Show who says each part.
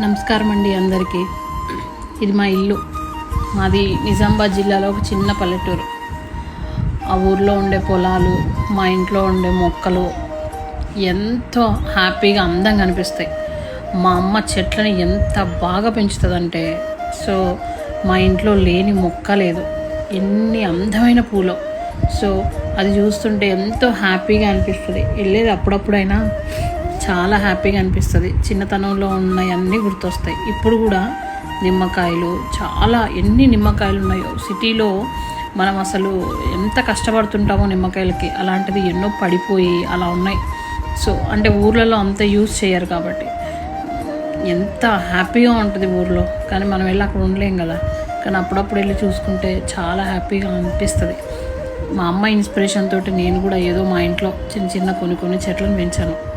Speaker 1: నమస్కారం అండి అందరికీ. ఇది మా ఇల్లు. మాది నిజామాబాద్ జిల్లాలో ఒక చిన్న పల్లెటూరు. ఆ ఊర్లో ఉండే పొలాలు మా ఇంట్లో ఉండే మొక్కలు ఎంతో హ్యాపీగా అందంగా అనిపిస్తాయి. మా అమ్మ చెట్లను ఎంత బాగా పెంచుతుందంటే సో మా ఇంట్లో లేని మొక్క లేదు. ఎన్ని అందమైన పూలో. సో అది చూస్తుంటే ఎంతో హ్యాపీగా అనిపిస్తుంది. వెళ్ళేది అప్పుడప్పుడైనా చాలా హ్యాపీగా అనిపిస్తుంది. చిన్నతనంలో ఉన్నవన్నీ గుర్తొస్తాయి. ఇప్పుడు కూడా నిమ్మకాయలు చాలా ఎన్ని నిమ్మకాయలు ఉన్నాయో. సిటీలో మనం అసలు ఎంత కష్టపడుతుంటామో నిమ్మకాయలకి. అలాంటివి ఎన్నో పడిపోయి అలా ఉన్నాయి. సో అంటే ఊర్లలో అంత యూజ్ చేయరు కాబట్టి. ఎంత హ్యాపీగా ఉంటుంది ఊర్లో. కానీ మనం వెళ్ళి అక్కడ ఉండలేం కదా. కానీ అప్పుడప్పుడు వెళ్ళి చూసుకుంటే చాలా హ్యాపీగా అనిపిస్తుంది. మా అమ్మ ఇన్స్పిరేషన్ తోటి నేను కూడా ఏదో మా ఇంట్లో చిన్న చిన్న కొన్ని కొన్ని చెట్లను పెంచాను.